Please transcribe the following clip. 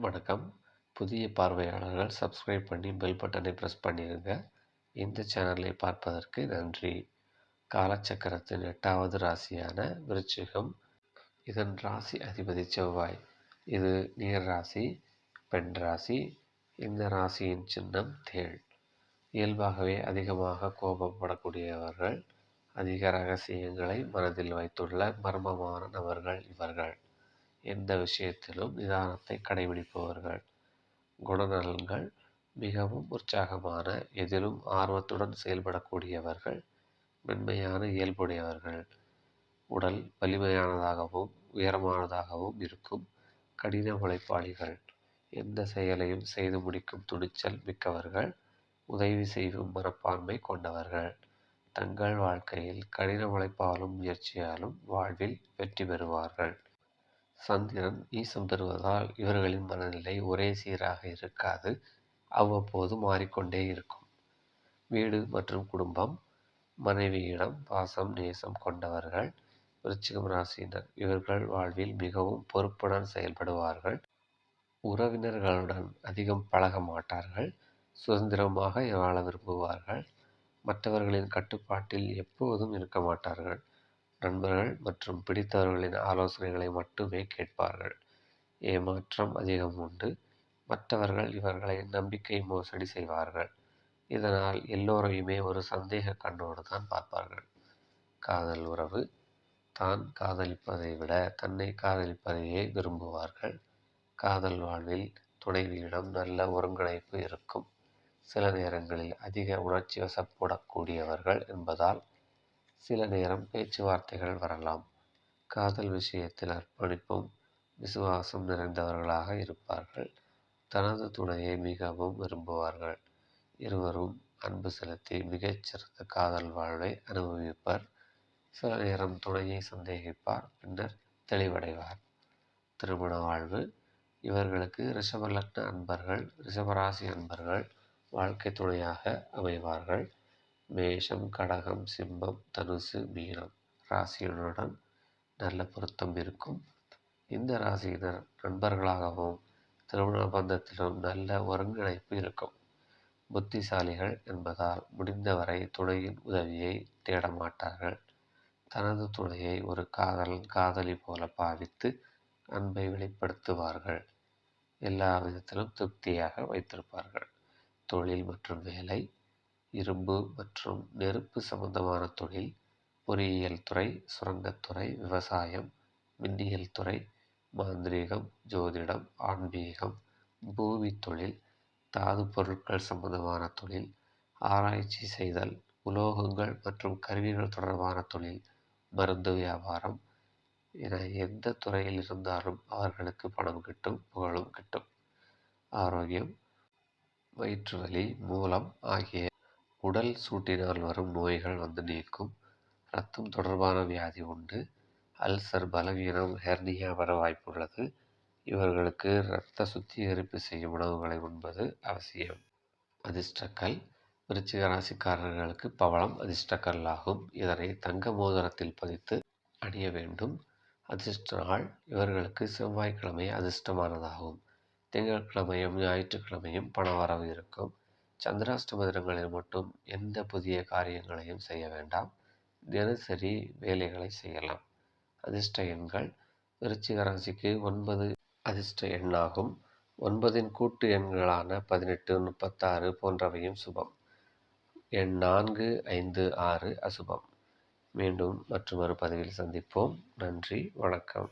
வணக்கம். புதிய பார்வையாளர்கள் சப்ஸ்கிரைப் பண்ணி பெல் பட்டனை ப்ரெஸ் பண்ணிடுங்க இந்த சேனலை பார்ப்பதற்கு நன்றி. காலச்சக்கரத்தின் எட்டாவது ராசியான விருச்சிகம். இதன் ராசி அதிபதி செவ்வாய். இது நீர் ராசி பெண் ராசி இந்த ராசியின் சின்னம் தேள். இயல்பாகவே அதிகமாக கோபப்படக்கூடியவர்கள் அதிக ரகசியங்களை மனதில் வைத்துள்ள மர்மமான நபர்கள் இவர்கள். எந்த விஷயத்திலும் நிதானத்தை கடைபிடிப்பவர்கள். குணநலன்கள் மிகவும் உற்சாகமான எதிலும் ஆர்வத்துடன் செயல்படக்கூடியவர்கள் மென்மையான இயல்புடையவர்கள். உடல் வலிமையானதாகவும் உயரமானதாகவும் இருக்கும் கடின உழைப்பாளிகள். எந்த செயலையும் செய்து முடிக்கும் துணிச்சல் மிக்கவர்கள் உதவி செய்யும் மனப்பான்மை கொண்டவர்கள். தங்கள் வாழ்க்கையில் கடின உழைப்பாலும் முயற்சியாலும் வாழ்வில் வெற்றி பெறுவார்கள். சந்திரன் ஈசம் பெறுவதால் இவர்களின் மனநிலை ஒரே சீராக இருக்காது அவ்வப்போது மாறிக்கொண்டே இருக்கும். வீடு மற்றும் குடும்பம் மனைவியிடம் பாசம் நேசம் கொண்டவர்கள் விருச்சிகம் ராசியினர். இவர்கள் வாழ்வில் மிகவும் பொறுப்புடன் செயல்படுவார்கள். உறவினர்களுடன் அதிகம் பழக மாட்டார்கள். சுதந்திரமாக வாழ விரும்புவார்கள். மற்றவர்களின் கட்டுப்பாட்டில் எப்போதும் இருக்க மாட்டார்கள். நண்பர்கள் மற்றும் பிடித்தவர்களின் ஆலோசனைகளை மட்டுமே கேட்பார்கள். ஏமாற்றம் அதிகம் உண்டு. மற்றவர்கள் இவர்களை நம்பிக்கை மோசடி செய்வார்கள். இதனால் எல்லோரையுமே ஒரு சந்தேக கண்ணோடு தான் பார்ப்பார்கள். காதல் உறவு. தான் காதலிப்பதை விட தன்னை காதலிப்பதையே விரும்புவார்கள். காதல் வாழ்வில் துணைவியிடம் நல்ல ஒருங்கிணைப்பு இருக்கும். சில நேரங்களில் அதிக உணர்ச்சி வசப்படக்கூடியவர்கள் என்பதால் சில நேரம் பேச்சுவார்த்தைகள் வரலாம். காதல் விஷயத்தில் அர்ப்பணிப்பும் விசுவாசம் நிறைந்தவர்களாக இருப்பார்கள். தனது துணையை மிகவும் விரும்புவார்கள். இருவரும் அன்பு செலுத்தி மிகச்சிறந்த காதல் வாழ்வை அனுபவிப்பர். சில நேரம் துணையை சந்தேகிப்பார் பின்னர் தெளிவடைவார். திருமண வாழ்வு. இவர்களுக்கு ரிஷபலக்ன அன்பர்கள் ரிஷபராசி அன்பர்கள் வாழ்க்கை துணையாக அமைவார்கள். மேஷம் கடகம் சிம்மம் தனுசு மீனம் ராசியினுடன் நல்ல பொருத்தம் இருக்கும். இந்த ராசியினர் நண்பர்களாகவும் திருமண பந்தத்திலும் நல்ல ஒருங்கிணைப்பு இருக்கும். புத்திசாலிகள் என்பதால் முடிந்தவரை துணையின் உதவியை தேட மாட்டார்கள் தனது துணையை ஒரு காதல் காதலி போல பாவித்து அன்பை வெளிப்படுத்துவார்கள். எல்லா விதத்திலும் திருப்தியாக வைத்திருப்பார்கள். தொழில் மற்றும் வேலை இரும்பு மற்றும் நெருப்பு சம்பந்தமான தொழில் பொறியியல் துறை சுரங்கத்துறை விவசாயம் மின்னியல் துறை மாந்திரீகம் ஜோதிடம் ஆன்மீகம் பூமி தொழில் தாது பொருட்கள் சம்பந்தமான தொழில் ஆராய்ச்சி செய்தல் உலோகங்கள் மற்றும் கருவிகள் தொடர்பான தொழில் மருந்து வியாபாரம். என எந்த துறையில் இருந்தாலும் அவர்களுக்கு பணம் கிட்டும் புகழும் கிட்டும். ஆரோக்கியம் வயிற்று வலி மூலம் ஆகிய உடல் சூட்டினால் வரும் நோய்கள் வந்து நீக்கும். ரத்தம் தொடர்பான வியாதி உண்டு. அல்சர் பலவீனம் ஹெர்னியா வர வாய்ப்புள்ளது. இவர்களுக்கு இரத்த சுத்திகரிப்பு செய்யும் உணவுகளை உண்பது அவசியம். அதிர்ஷ்டக்கல். விருச்சிக ராசிக்காரர்களுக்கு பவளம் அதிர்ஷ்டக்கல் ஆகும். இதனை தங்க மோதிரத்தில் பதித்து அணிய வேண்டும். அதிர்ஷ்ட நாள். இவர்களுக்கு செவ்வாய்க்கிழமை அதிர்ஷ்டமானதாகும். திங்கட்கிழமையும் ஞாயிற்றுக்கிழமையும் பணவரவு இருக்கும். சந்திராஷ்டம தினங்களில் மட்டும் எந்த புதிய காரியங்களையும் செய்ய வேண்டாம். தினசரி வேலைகளை செய்யலாம். அதிர்ஷ்ட எண்கள் விருச்சிக ராசிக்கு ஒன்பது அதிர்ஷ்ட எண்ணாகும். ஒன்பதின் கூட்டு எண்களான பதினெட்டு முப்பத்தாறு போன்றவையும் சுபம். எண் நான்கு ஐந்து ஆறு அசுபம். மீண்டும் மற்றொரு பதிவில் சந்திப்போம். நன்றி வணக்கம்.